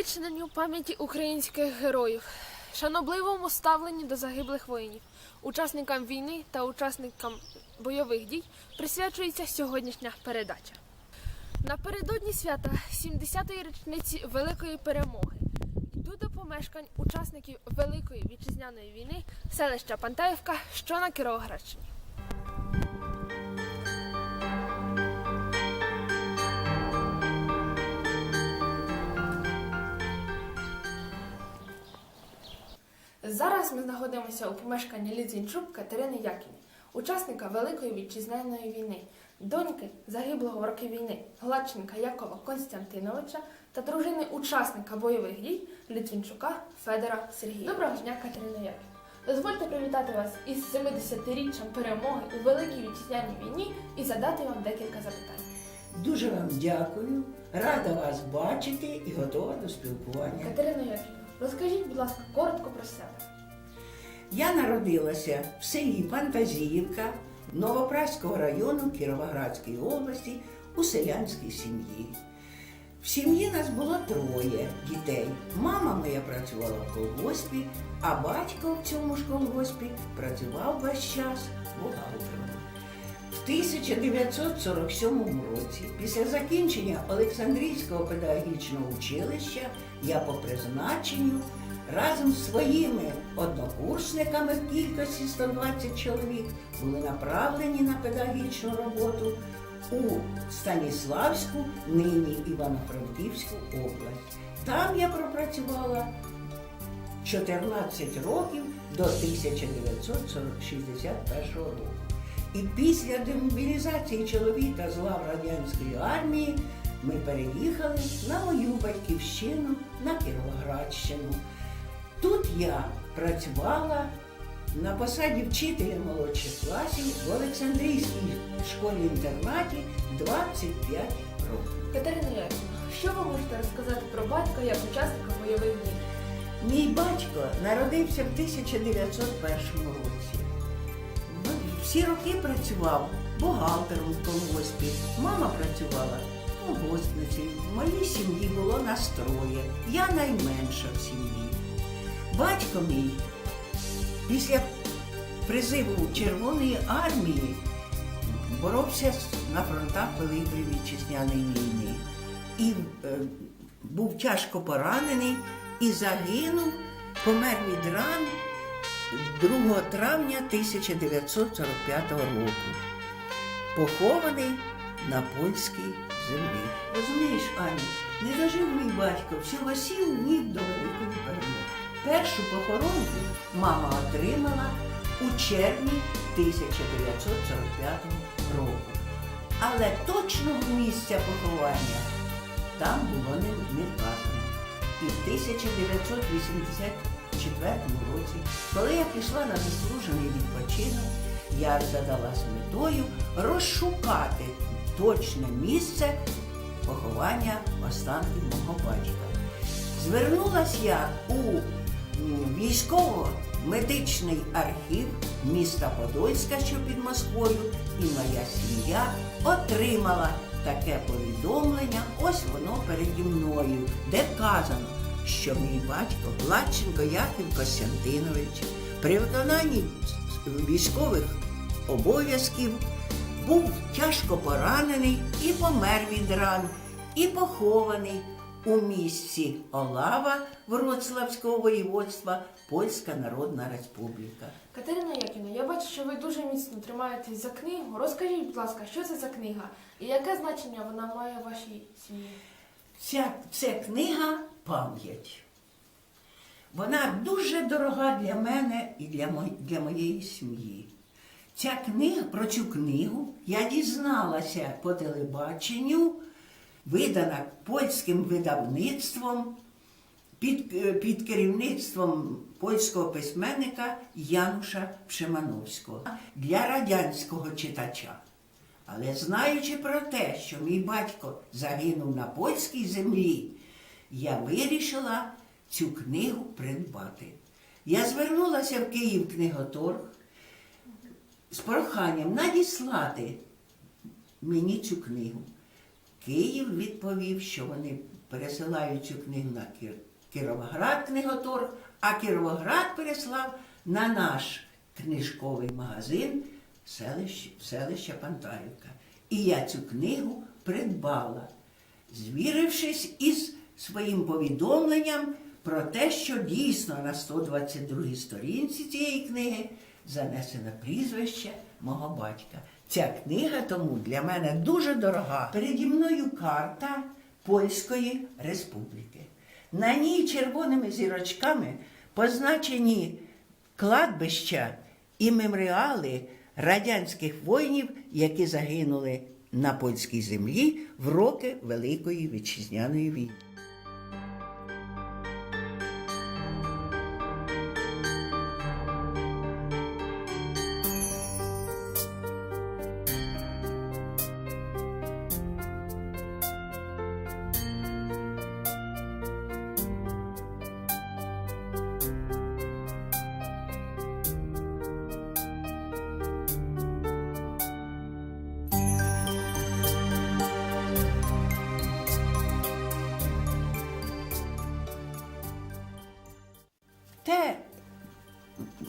увічненню пам'яті українських героїв, шанобливому ставленні до загиблих воїнів, учасникам війни та учасникам бойових дій присвячується сьогоднішня передача. Напередодні свята 70-ї річниці Великої перемоги йду до помешкань учасників Великої вітчизняної війни селища Пантаївка, що на Кіровоградщині. Зараз ми знаходимося у помешканні Лізінчук Катерини Яківни, учасника Великої вітчизняної війни, доньки загиблого в роки війни Гладченка Якова Константиновича та дружини учасника бойових дій Літвінчука Федора Сергія. Доброго дня, Катерина Яківна. Дозвольте привітати вас із 70-річчям перемоги у Великій вітчизняній війні і задати вам декілька запитань. Дуже вам дякую. Рада вас бачити і готова до спілкування. Катерина Яківна, розкажіть, будь ласка, коротко про себе. Я народилася в селі Фантазіївка Новопраського району Кіровоградської області у селянській сім'ї. В сім'ї нас було троє дітей. Мама моя працювала в колгоспі, а батько в цьому ж колгоспі працював весь час бухгалтером. В 1947 році, після закінчення Олександрійського педагогічного училища, я по призначенню разом з своїми однокурсниками в кількості 120 чоловік були направлені на педагогічну роботу у Станіславську, нині Івано-Франківську область. Там я пропрацювала 14 років до 1961 року. І після демобілізації чоловіка з лав радянської армії ми переїхали на мою батьківщину на Кіровоградщину. Тут я працювала на посаді вчителя молодших класів в Олександрійській школі-інтернаті 25 років. Катерина Яківна, що ви можете розказати про батька як учасника бойових дій? Мій батько народився в 1901 році. Всі роки працював бухгалтером в колгоспі. Мама працювала колгоспницею. В моїй сім'ї було нас троє. Я найменша в сім'ї. Батько мій після призиву Червоної армії боровся на фронтах Великої вітчизняної війни. І е, був тяжко поранений і загинув, помер від ран 2 травня 1945 року. Похований на польській землі. Розумієш, Аню, не дожив мій батько всього сім днів до великої перемоги. Першу похоронку мама отримала у червні 1945 року. Але точного місця поховання там було не, вказано. І в 1984 році, коли я пішла на заслужений відпочинок, я задалась метою розшукати точне місце поховання останків мого батька. Звернулась я у військово-медичний архів міста Подольська, що під Москвою, і моя сім'я отримала таке повідомлення. Ось воно переді мною, де вказано, що мій батько Гладченко Яків Костянтинович при виконанні військових обов'язків був тяжко поранений і помер від ран, і похований у місці Олава Вроцлавського воєводства Польська Народна Республіка. Катерина Яківна, я бачу, що ви дуже міцно тримаєтесь за книгу. Розкажіть, будь ласка, що це за книга і яке значення вона має в вашій сім'ї? Ця, ця книга пам'ять. Вона дуже дорога для мене і для, мо- для моєї сім'ї. Ця книга, про цю книгу я дізналася по телебаченню, видана польським видавництвом під, е, під керівництвом польського письменника Януша Пшемановського для радянського читача. Але знаючи про те, що мій батько загинув на польській землі, я вирішила цю книгу придбати. Я звернулася в Київ книготорг з проханням надіслати мені цю книгу. Київ відповів, що вони пересилають цю книгу на Кіровоград книготорг, а Кіровоград переслав на наш книжковий магазин селище, селища Пантарівка. І я цю книгу придбала, звірившись із своїм повідомленням про те, що дійсно на 122 сторінці цієї книги занесено прізвище мого батька. Ця книга тому для мене дуже дорога. Переді мною карта Польської Республіки. На ній червоними зірочками позначені кладбища і меморіали радянських воїнів, які загинули на польській землі в роки Великої Вітчизняної війни.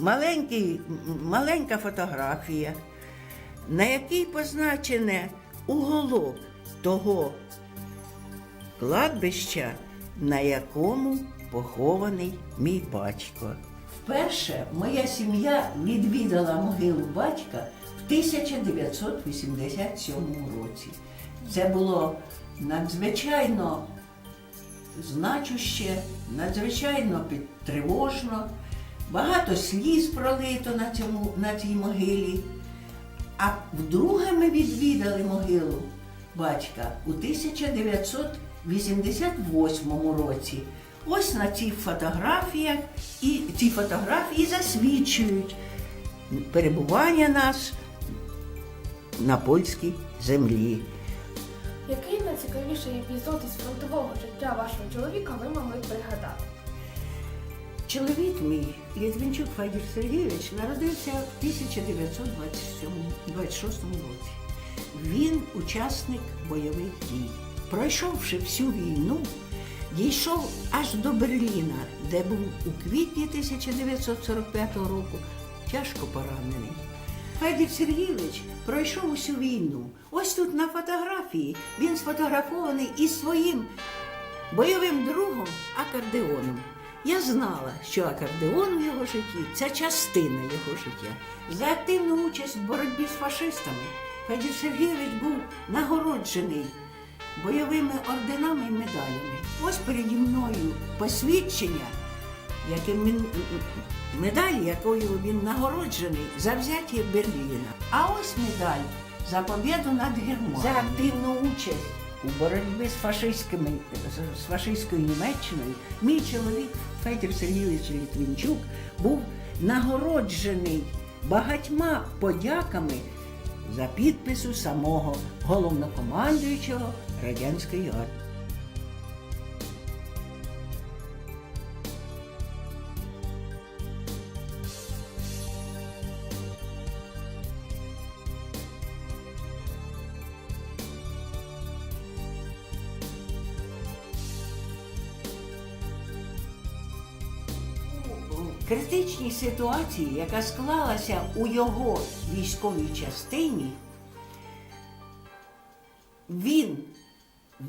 Маленький, маленька фотографія, на якій позначене уголок того кладбища, на якому похований мій батько. Вперше моя сім'я відвідала могилу батька в 1987 році. Це було надзвичайно значуще, надзвичайно підтривожно, багато сліз пролито на, цьому, на цій могилі. А вдруге ми відвідали могилу батька у 1988 році. Ось на цих фотографіях, і ці фотографії засвідчують перебування нас на польській землі. Який найцікавіший епізод із фронтового життя вашого чоловіка ви могли пригадати? Чоловік мій, Літвінчук Федір Сергійович, народився в 1926 році. Він учасник бойових дій. Пройшовши всю війну, дійшов аж до Берліна, де був у квітні 1945 року тяжко поранений. Федір Сергійович пройшов усю війну. Ось тут на фотографії він сфотографований із своїм бойовим другом акордеоном. Я знала, що акордеон у його житті це частина його життя. За активну участь в боротьбі з фашистами Федір Сергійович був нагороджений бойовими орденами і медалями. Ось переді мною посвідчення, яким він медаль, якою він нагороджений за взяття Берліна. А ось медаль за побіду над Германією. За активну участь у боротьбі з фашистськими з фашистською Німеччиною. Мій чоловік Федір Сергійович Літвінчук був нагороджений багатьма подяками за підпису самого головнокомандуючого радянської армії. Критичній ситуації, яка склалася у його військовій частині, він,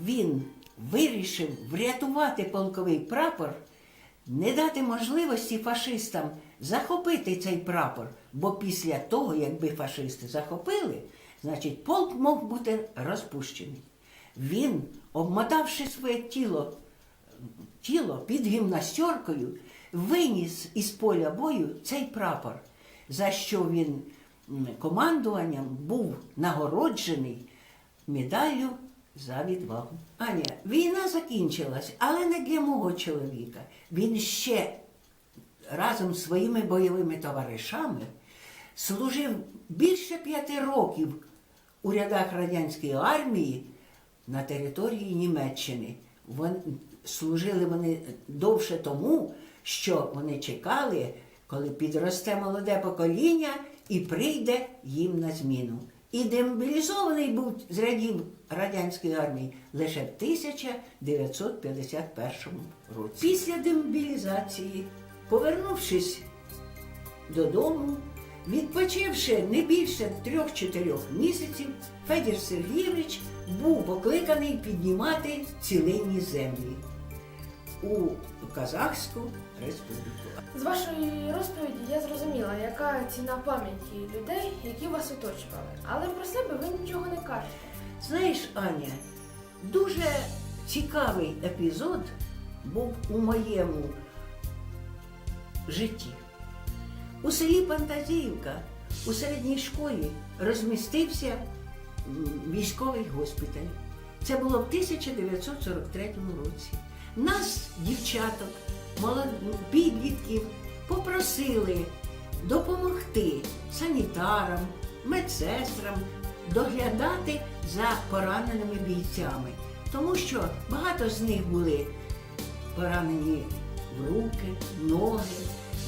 він вирішив врятувати полковий прапор, не дати можливості фашистам захопити цей прапор, бо після того, якби фашисти захопили, значить полк мог бути розпущений. Він, обмотавши своє тіло тіло під гімнастеркою, виніс із поля бою цей прапор, за що він командуванням був нагороджений медаллю за відвагу. Аня, війна закінчилась, але не для мого чоловіка. Він ще разом з своїми бойовими товаришами служив більше п'яти років у рядах радянської армії на території Німеччини. Вон, служили вони довше тому, що вони чекали, коли підросте молоде покоління і прийде їм на зміну. і демобілізований був з рядів радянської армії лише в 1951 році. Після демобілізації, повернувшись додому, відпочивши не більше трьох-чотирьох місяців, Федір Сергійович був покликаний піднімати цілинні землі у Казахську. З вашої розповіді я зрозуміла, яка ціна пам'яті людей, які вас оточували. Але про себе ви нічого не кажете. Знаєш, Аня, дуже цікавий епізод був у моєму житті. У селі Пантазіївка у середній школі розмістився військовий госпіталь. Це було в 1943 році. Нас, дівчаток, підлітків, попросили допомогти санітарам, медсестрам доглядати за пораненими бійцями, тому що багато з них були поранені в руки, ноги.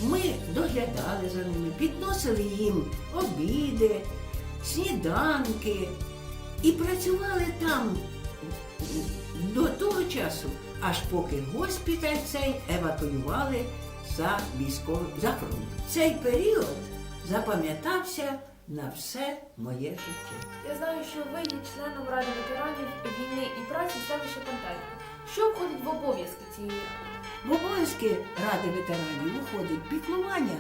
Ми доглядали за ними, підносили їм обіди, сніданки і працювали там до того часу, аж поки госпіталь цей евакуювали за військовим за фронт. Цей період запам'ятався на все моє життя. Я знаю, що ви є членом Ради ветеранів війни і праці селища Пантельків. Що входить в обов'язки цієї ради? В обов'язки Ради ветеранів виходить піклування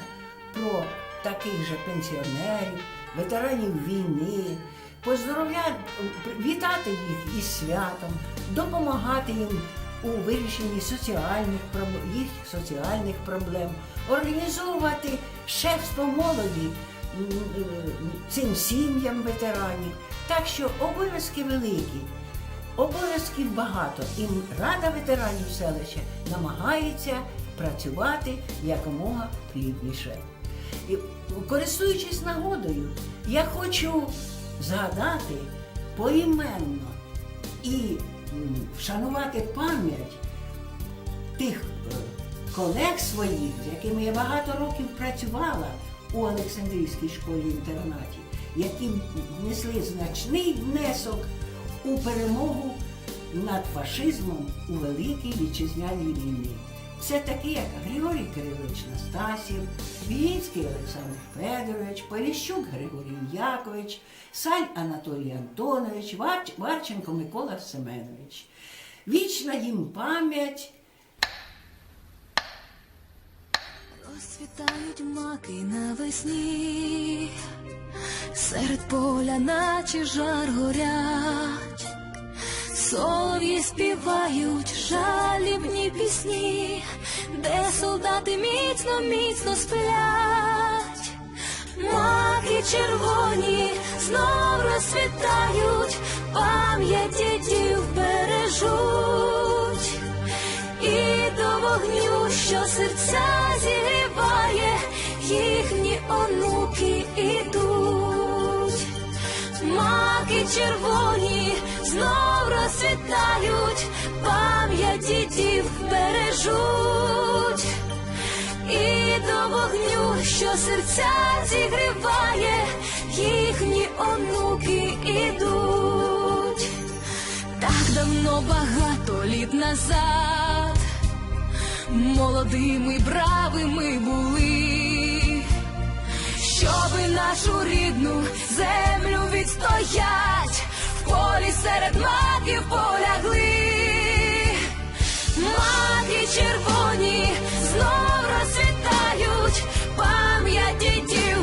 про таких же пенсіонерів, ветеранів війни, поздоровляти, вітати їх із святом, допомагати їм у вирішенні соціальних їх соціальних проблем, організовувати шефство молоді цим сім'ям ветеранів. Так що обов'язки великі. Обов'язків багато, і Рада ветеранів селища намагається працювати якомога плідніше. І, користуючись нагодою, я хочу згадати поіменно і вшанувати пам'ять тих колег своїх, з якими я багато років працювала у Олександрійській школі-інтернаті, які внесли значний внесок у перемогу над фашизмом у Великій Вітчизняній війні. Це такі, як Григорій Кирилович Настасів, Вілінський Олександр Федорович, Поліщук Григорій Якович, Саль Анатолій Антонович, Вар- Варченко Микола Семенович. Вічна їм пам'ять. Розцвітають маки навесні, серед поля, наче жар горять, солов'ї співають жалібні пісні, де солдати міцно, міцно сплять, маки червоні знов розцвітають, пам'ять дідів бережуть. І до вогню, що серця зігріває, їхні онуки ідуть. Маки червоні знов розцвітають, пам'ять дідів бережуть. І до вогню, що серця зігріває, їхні онуки ідуть. Так давно багато літ назад молодими бравими були, щоби нашу рідну землю відстоять, полі серед маків полягли, маки червоні знов розцвітають, пам'ять дідів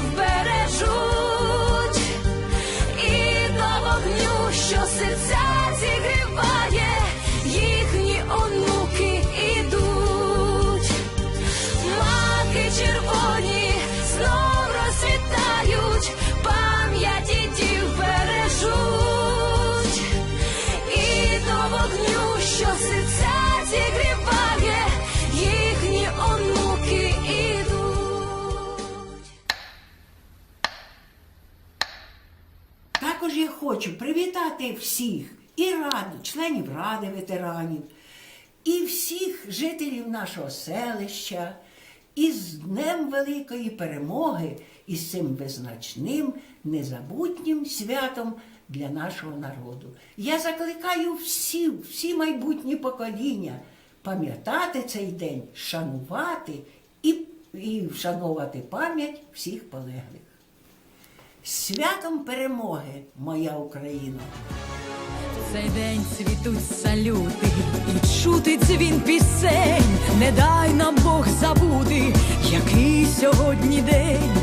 привітати всіх і раду, членів Ради ветеранів, і всіх жителів нашого селища, із Днем Великої Перемоги і з цим визначним, незабутнім святом для нашого народу. Я закликаю всі, всі майбутні покоління пам'ятати цей день, шанувати і, і вшановувати пам'ять всіх полеглих. Святом перемоги, моя Україна! Цей день цвітуть салюти, і чути дзвін пісень. Не дай нам Бог забути, який сьогодні день.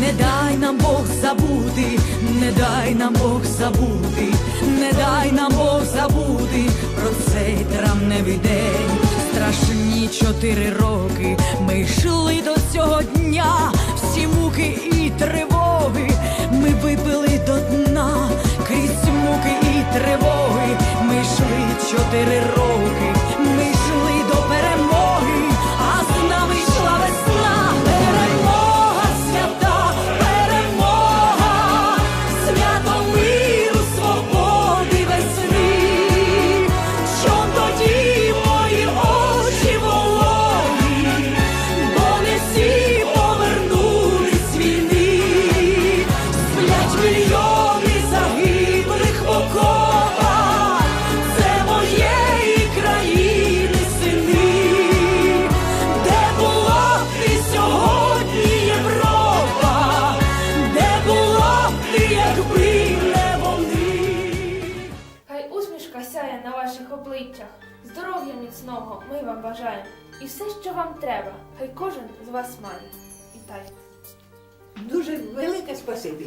Не дай нам Бог забути, не дай нам Бог забути, не дай нам Бог забути про цей травневий день. Страшні чотири роки ми йшли до цього дня, всі муки і тривоги випили до дна, крізь муки і тривоги. Ми йшли чотири роки, ваших обличчях, здоров'я міцного ми вам бажаємо. І все, що вам треба, хай кожен з вас має. Вітайте. Дуже велике спасибі.